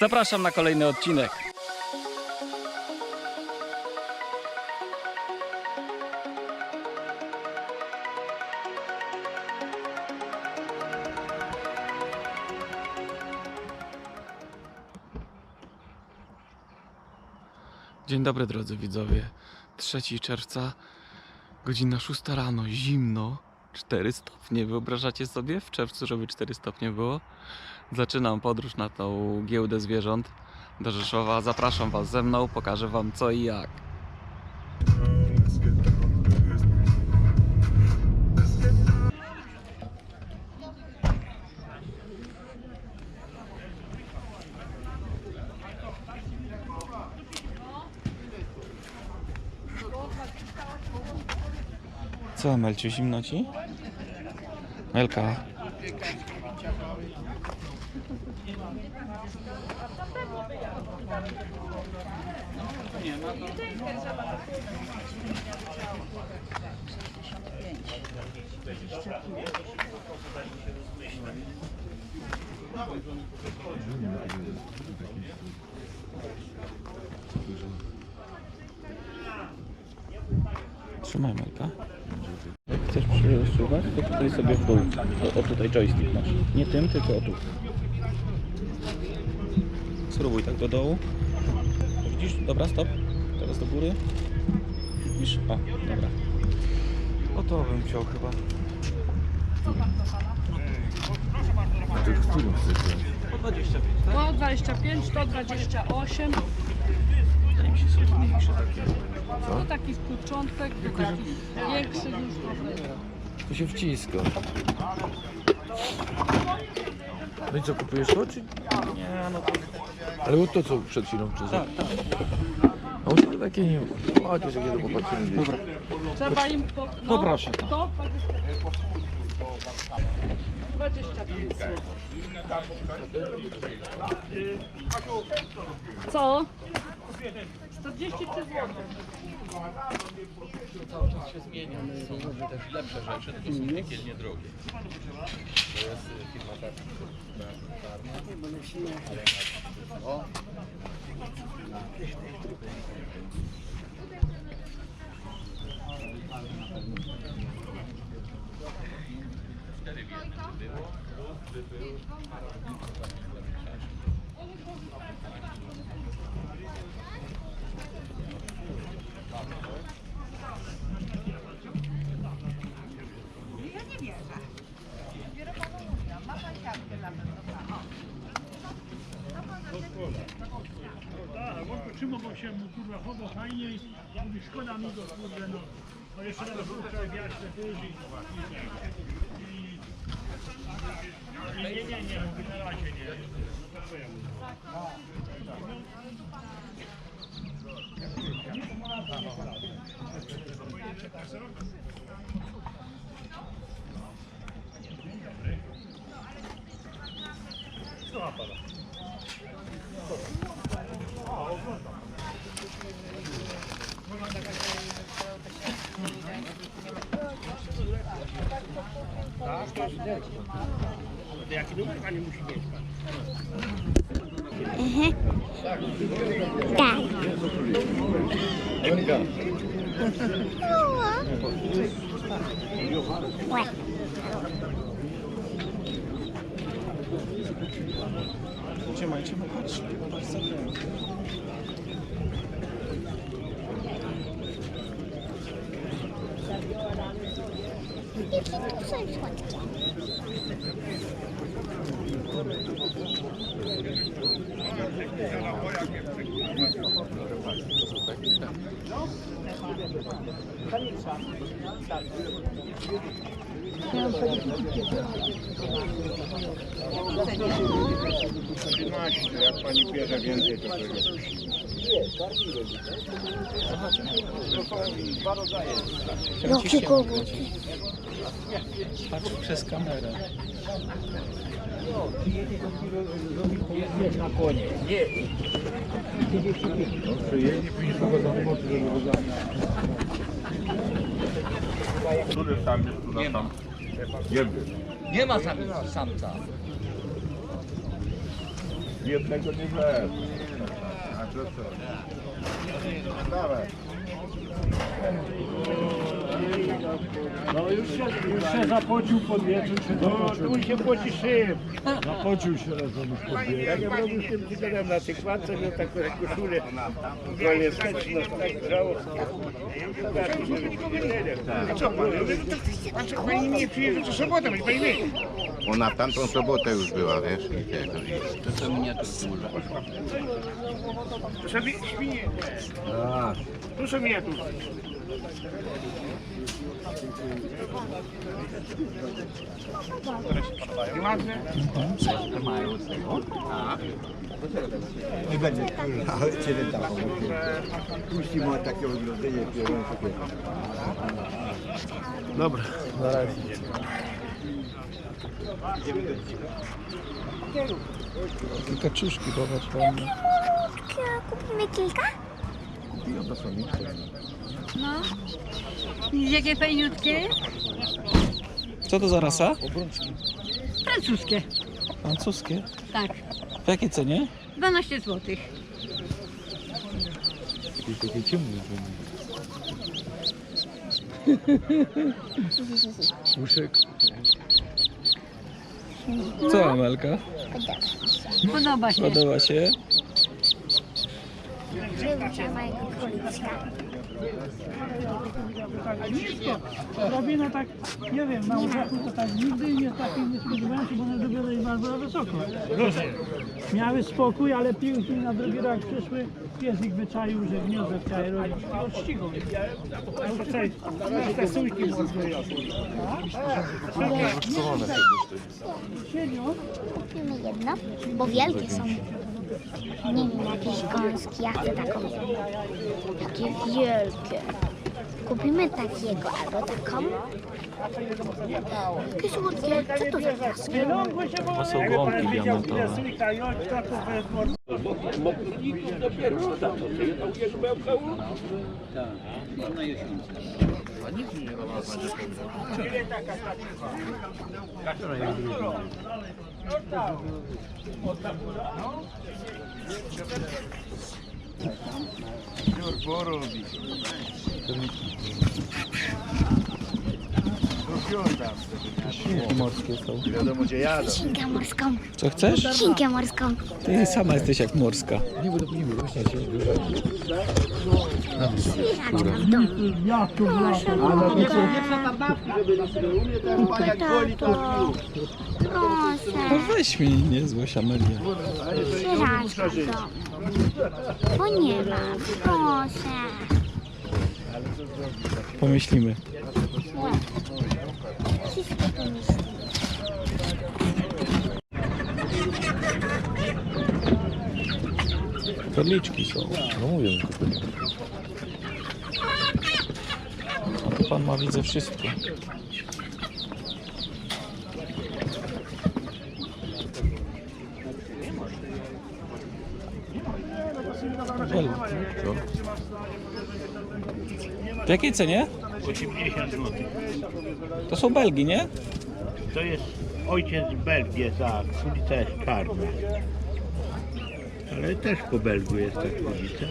Zapraszam na kolejny odcinek. Dzień dobry drodzy widzowie. 3 czerwca, godzina 6 rano, zimno, 4 stopnie. Wyobrażacie sobie w czerwcu, żeby 4 stopnie było? Zaczynam podróż na tą giełdę zwierząt do Rzeszowa. Zapraszam Was ze mną, pokażę Wam co i jak. Co, Melciu, zimno ci? Melka. Trzymaj Melka. Jak chcesz przesuwać, to tutaj sobie w dół. O, o tutaj joystick masz. Nie tym, tylko o tu. Spróbuj tak do dołu. Widzisz? Dobra, stop. Teraz do góry. Widzisz? O, dobra. O to bym chciał chyba. Po 25, tak? To 25, to 28. Wydaje mi się, są mniejsze takie. To taki początek, to taki większy już trochę. To się wciska. No i co, kupujesz to, czy... Nie, no to... Ale to co przed chwilą przez... Tak, tak. A to takie nie... Jakie to popatrzymy gdzieś. Dobra. Trzeba im po... No, Poproszę. To 25 zł. Co? 43 zł. Cały czas się zmienia. Są może też lepsze rzeczy, tylko są piekielnie drogie. To jest y, firma czarna, ale na o, cztery w jednym by było, plus by był Tak, bo się mu kurwa chowo fajnie i mówi szkoda mi go kurde no. No jeszcze raz puszczał wiać te duży i nie, nie, nie, mówi na razie nie. No Jaki numer pani musi mieć pan? Mhm. Tak. Trzymaj, trzymaj, patrz. Patrz co Jaki tu są słodkie? 11, jak pani bierze więcej, to to jest. Robię kogut. Patrz przez kamerę. Na konie. Nie. Przyjedzie, później go za mocy, żeby go zabrać. Który tam jest tu na tam? Nie wiem. Nie ma sam, samca. Jednego nie wlezł. A to co? Dawaj. No już się, już się zapocił pod wieczór, się No, tu się poci szyb. Zapocił się razem już pod wieczór. Ja nie mogłem z tym na tych kładce, miał taką koszulę. Wolnie wsteczną, tak grzało. A co, a co pani nie przyjeżdża co sobotę, będzie pani wie. Ona w tamtą sobotę już była, wiesz? To są miniaturki może. To sobie świnie. Tu są miniaturki. I ładne. Dobra, na razie. Kaczuszki, popatrz ładnie. Kupimy kilka? No. Jakie fajniutkie? Co to za rasa? Francuskie. Francuskie. Tak. W jakiej cenie? 12 zł. Takie ciemne. Uszek. Co Amelka? Podoba się. Podoba się? Wyuczę mojego króliczka. Robina tak, nie wiem, na Łóżaku to tak nigdy nie takiej nie spodziewałem się, bo one dopiero jest bardzo wysoko. Miały spokój, ale piłki na drugi rok przyszły, pies ich wyczaił, że gniazdo chciały robić i odścigał. Te sójki Siedzą, Kupimy jedno, bo wielkie są. Nie wiem, jakieś gąski, ja chcę taką. Takie wielkie. Kupimy takiego albo taką. Jakie słodkie. Co to za gąski? To są gąbki diamentowe. Sójka i oczka to jest Na Świnki morskie są. Wiadomo gdzie jadą. Świnkę morską. Co chcesz? Świnkę morską. Ty sama jesteś jak morska. Nie, to nie właśnie dużo. Świraczka w domu. Tato. No Proszę. weź mi, nie złoś Amelia. Świraczka w domu. Bo nie mam. Proszę. Pomyślimy. Wszystkie pomyśli. Perliczki są. No mówię, A tu pan ma widzę wszystko. W jakiej cenie? 80 zł. To są Belgi, nie? To jest ojciec Belgii, tak, kulica jest czarna. Ale też po Belgu jest ta kulica.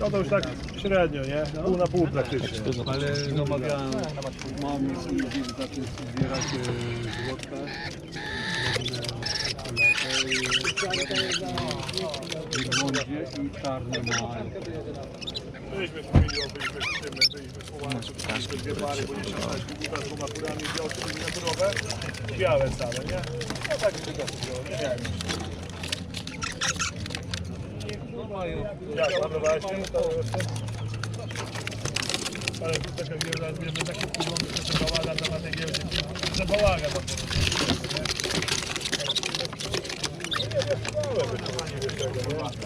No to już tak średnio, nie? Pół na pół praktycznie. Ale zamawiałem, mam za tym zbieracie złotkę. Błądzie i czarne mają. Byliśmy z familią, byliśmy z tym, byliśmy z Połaczu, byliśmy dwie pary, bo nie szalać dwóch z dwoma kurami, białki miniaturowe, białe całe, nie? No tak tylko wziąłem, nie wiem. Jak planowałeś się? To jeszcze? Ale tu taka giełda, wiemy, takie wyglądy, że to bałagan na tej giełdzie, że bałagan tam Nie wiesz, nie?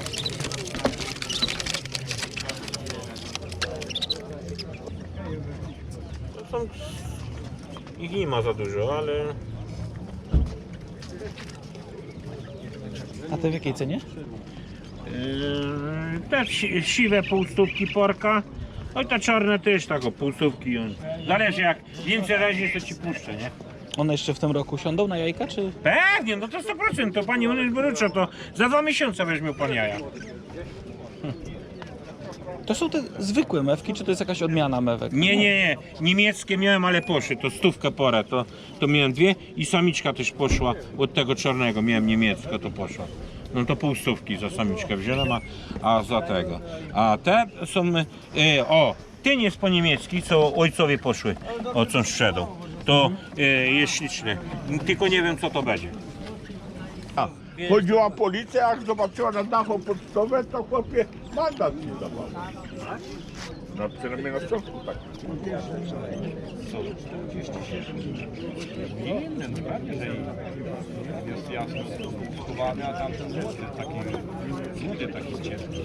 Są... Ich nie ma za dużo, ale A te w jakiej cenie? Yy, si- siwe półstówki porka. No i te czarne też tak o półstówki. Zależy jak więcej razy to ci puszczę, nie? One jeszcze w tym roku siądą na jajka, czy? Pewnie, no to 100%, to pani Unysz Boruczo, to za dwa miesiące weźmie pan jaja. To są te zwykłe mewki, czy to jest jakaś odmiana mewek? Nie, nie, nie, niemieckie miałem, ale poszły, to stówkę porę, to, to miałem dwie i samiczka też poszła od tego czarnego, miałem niemiecko, to poszła. No to pół stówki za samiczkę wziąłem, a, a za tego. A te są, e, o, ten jest po niemiecki, co ojcowie poszły, o co sprzedą. To e, jest śliczne, tylko nie wiem co to będzie. Chodziła policja, jak zobaczyła na dachu pocztowe, to chłopie mandat nie dawał. No przynajmniej na środku tak. Inny, że jest jasno a taki, taki ciemny.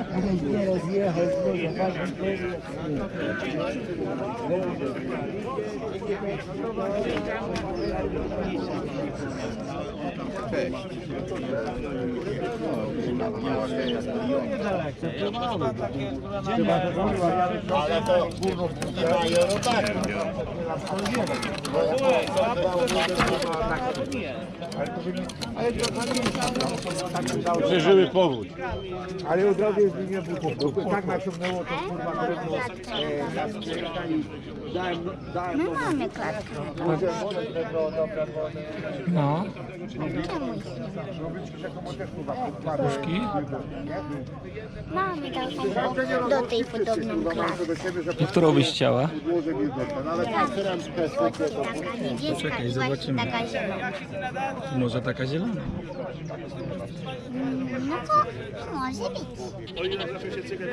Ale to gówno mają robaki. Przeżyły powódź. Ale od razu nie był Tak naciągnęło to kurwa trudno. My mamy klatkę. No, puszki. Mamy taką do tej podobną klatkę. Którą byś chciała? Taka niebieska Poczekaj, zobaczymy. taka zielona. Może taka zielona? No to może być.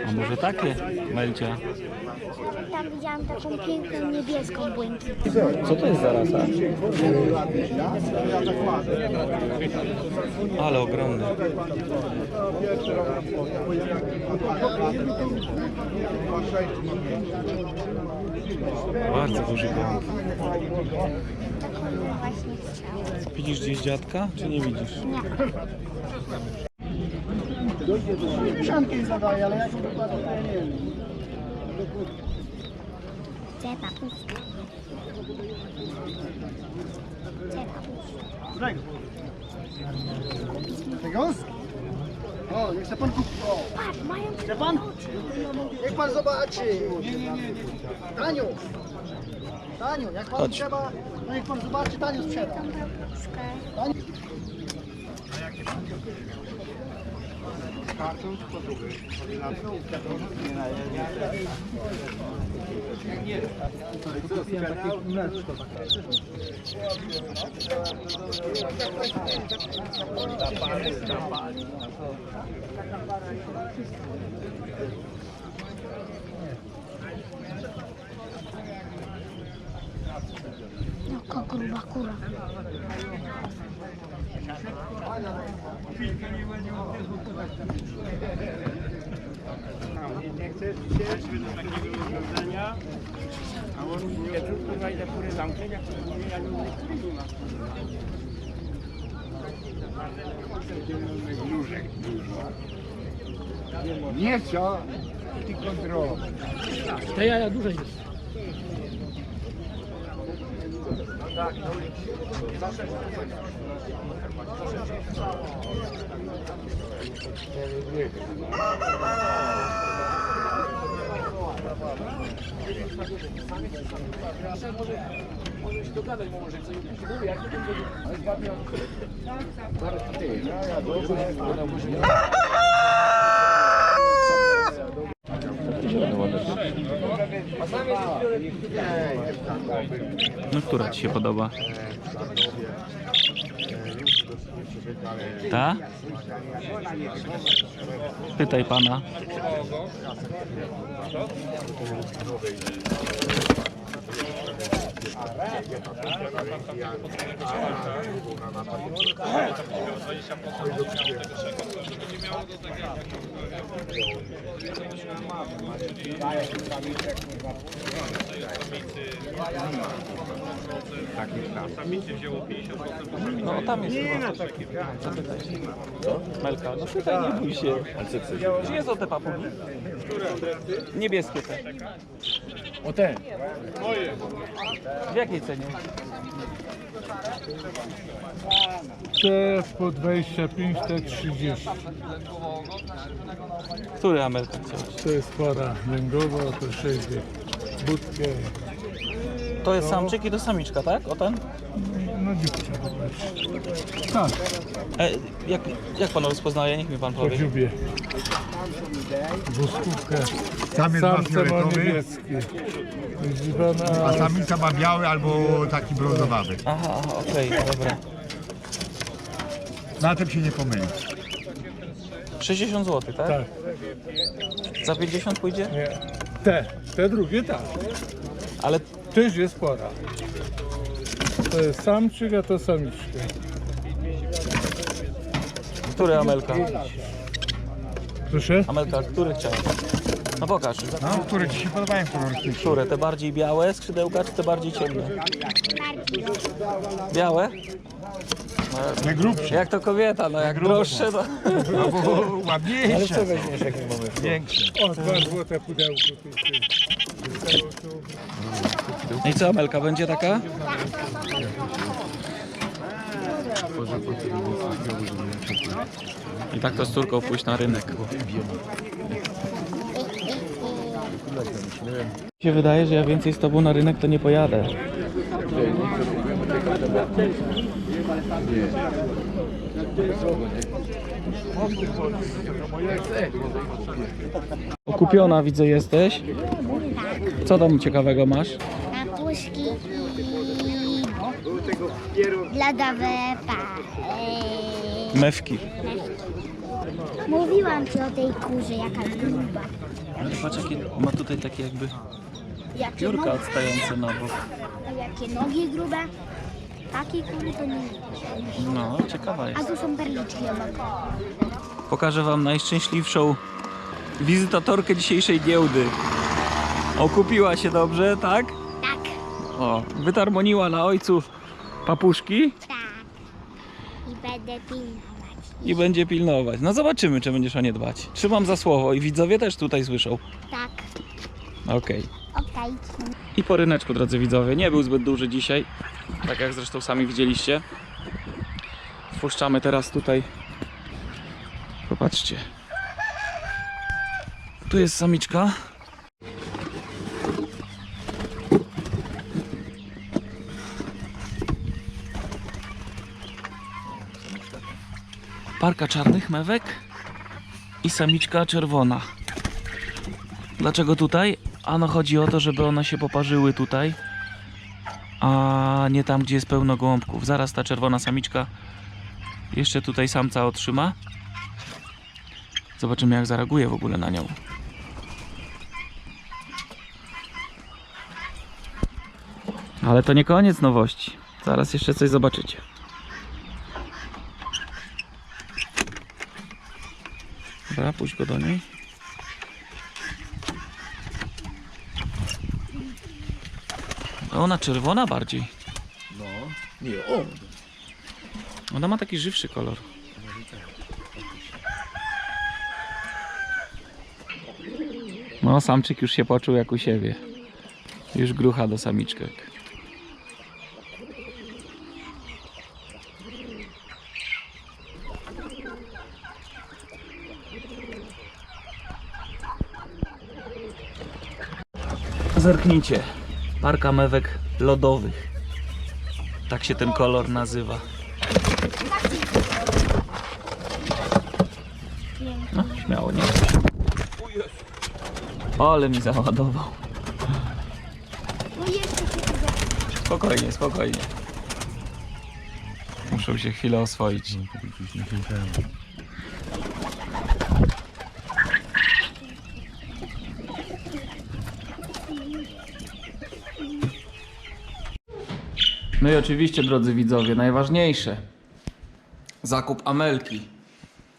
A może takie, Melcia? Tam widziałam taką piękną niebieską błękitną. Co to jest za rasa? Ale ogromny. Bardzo duży gołąb. Taką właśnie. Widzisz gdzieś dziadka, czy nie widzisz? Szanki zadaję, ale jak dokładnie, to ja nie wiem. Gdzie papuszka? Gdzie papuszka? Tego? O, niech se pan kupi. O, Patrz, mają chce pan? Niech pan zobaczy. Nie, nie, nie, nie. Taniu. Taniu, jak panu Chodź. trzeba, no niech pan zobaczy, Taniu sprzeda. Taniu. Jaka gruba kura. Nie chcesz się do takiego urządzenia? A on nie tu kurwa ile kury zamknie, jak to nie ja nie Nóżek dużo. Nie co, tylko drog. Te jaja duże. Tak, na ulicy. Zawsze może się dogadać, bo może coś mówi, jak to będzie. Ale zbawiam. Zaraz ty. Ja, ja, dobrze. No która ci się podoba? Ta? Pytaj pana. No tam jest chyba. Zapytaj się. Melka, no pytaj, nie bój się. Gdzie są te papugi? Niebieskie te. O ten. W jakiej cenie? Te po 25, te 30. Który Amelka chciałeś? To jest para węgowa, to 6 Budkę, To jest samczyk i to samiczka, tak? O ten? no dziubka popatrz. Tak, E, jak, jak pan rozpoznaje? Niech mi pan po powie. dziubie. Buskówkę. Samiec ma Samce ma fioletowy, niebieskie. Widzi pana, a samica ma biały albo taki brązowawy. Aha, aha okej, dobra. Na tym się nie pomylić. 60 zł, tak? tak, Za 50 pójdzie? nie. Te, te drugie tak. Ale Też jest para. To jest samczyk, a to samiczka. który Amelka? Proszę? Amelka, który chciałeś? No pokaż. No, które ci się podobają. Które? Te bardziej białe skrzydełka, czy te bardziej ciemne? Białe? Nie grubsze, Jak to kobieta, no jak droższe to... no bo ładniejsze. weźmiesz jaki mamy Większe. O, dwa złote pudełko. No I co Amelka, będzie taka? I tak to z córką pójść na rynek. Mi się wydaje, że ja więcej z tobą na rynek to nie pojadę. Okupiona widzę jesteś. Co tam ciekawego masz? I lodowe pa. Eee, Mewki. mówiłam ci o tej kurze, jaka gruba. Ale patrz jakie ma tutaj takie jakby Jakie piórka nogi, odstające na bok. jakie nogi grube. Takiej kury to nie. No, ciekawa A jest. tu są perliczki obok. Pokażę wam najszczęśliwszą wizytatorkę dzisiejszej giełdy. Okupiła się dobrze, tak? Tak, O, wytarmoniła na ojcu papuszki tak. I będę pilnować. i będzie pilnować. No zobaczymy, czy będziesz o nie dbać. Trzymam za słowo i widzowie też tutaj słyszą. Tak, Okej. okej. I po ryneczku, drodzy widzowie, nie był zbyt duży dzisiaj, tak jak zresztą sami widzieliście. Wpuszczamy teraz tutaj. Popatrzcie. Tu jest samiczka. Parka czarnych mewek i samiczka czerwona. Dlaczego tutaj? Ano chodzi o to, żeby one się poparzyły tutaj, a nie tam, gdzie jest pełno gołąbków. Zaraz ta czerwona samiczka jeszcze tutaj samca otrzyma. Zobaczymy, jak zareaguje w ogóle na nią. Ale to nie koniec nowości. Zaraz jeszcze coś zobaczycie. Dobra, pójdź go do niej. Ona czerwona bardziej. No, nie, Ona ma taki żywszy kolor. No, samczyk już się poczuł jak u siebie. Już grucha do samiczek. Zerknijcie. Parka mewek lodowych. Tak się ten kolor nazywa. No, śmiało, nie. Ale mi załadował. Spokojnie, spokojnie. Muszę się chwilę oswoić. No i oczywiście, drodzy widzowie, najważniejsze. Zakup Amelki.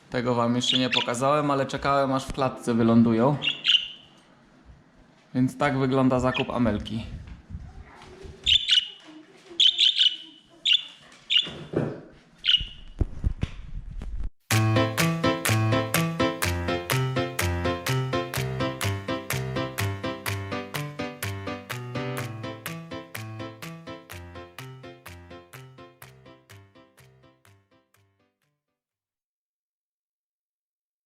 Tego wam jeszcze nie pokazałem, ale czekałem aż w klatce wylądują. Więc tak wygląda zakup Amelki.